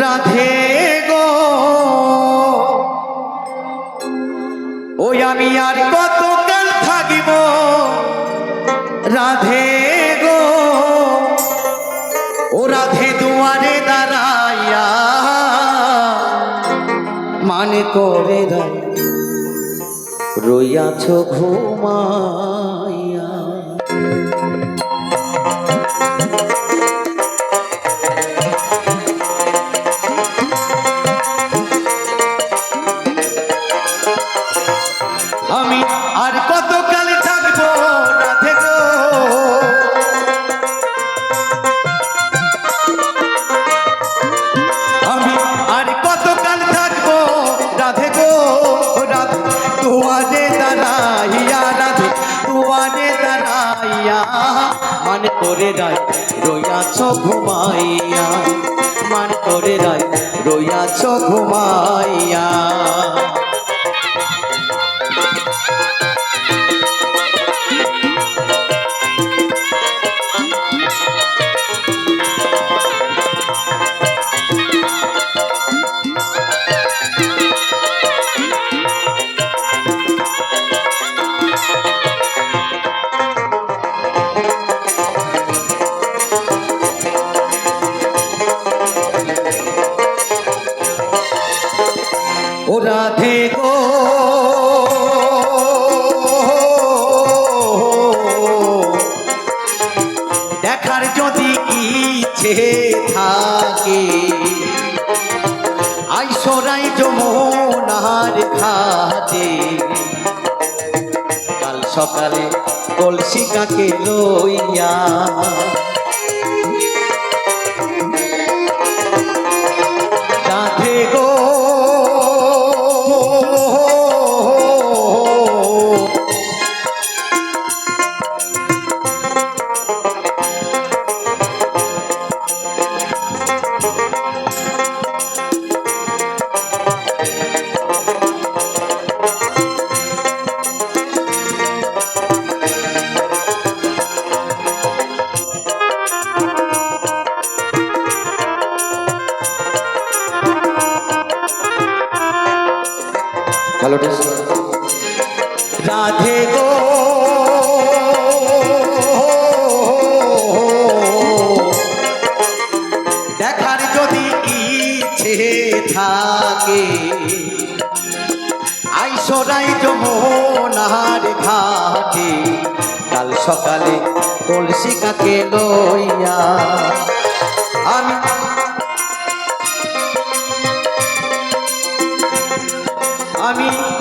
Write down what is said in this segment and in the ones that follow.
রাধে গো। ওই আমি আর কতকাল থাকিব? রাধে গো। ও রাধে দুয়ারে দাঁড়াইয়া মানে করে রইয়াছ ঘুমাইয়া দাঁড়াইয়া মান করে রায় রইয়াছ ঘুমাইয়া। মানে করে রায় রইয়াছ ঘুমাইয়া। ইচ্ছে থাকে। আইসরাই যমুনার খাতে কাল সকালে কলসি কাকে লইয়া হ্যালো রাধে গো। দেখার যদি ইচ্ছে থাকে আইসরাই যমুনার ঘাটে। কাল সকালে তুলসী কাকে লইয়া আমি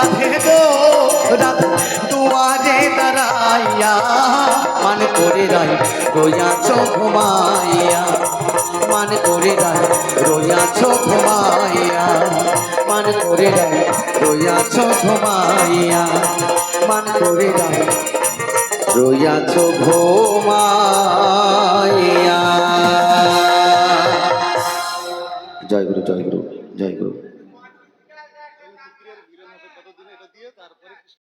রাধে গো রাধে দুয়ারে দাঁড়াইয়া মান করে রাই রইয়াছ ঘুমাইয়া মান করে রাই রইয়াছ ঘুমাইয়া মান করে রাই রইয়াছ ঘুমাইয়া মান করে রাই রইয়াছ ঘুমাইয়া জয় গুরু জয় গুরু জয় গুরু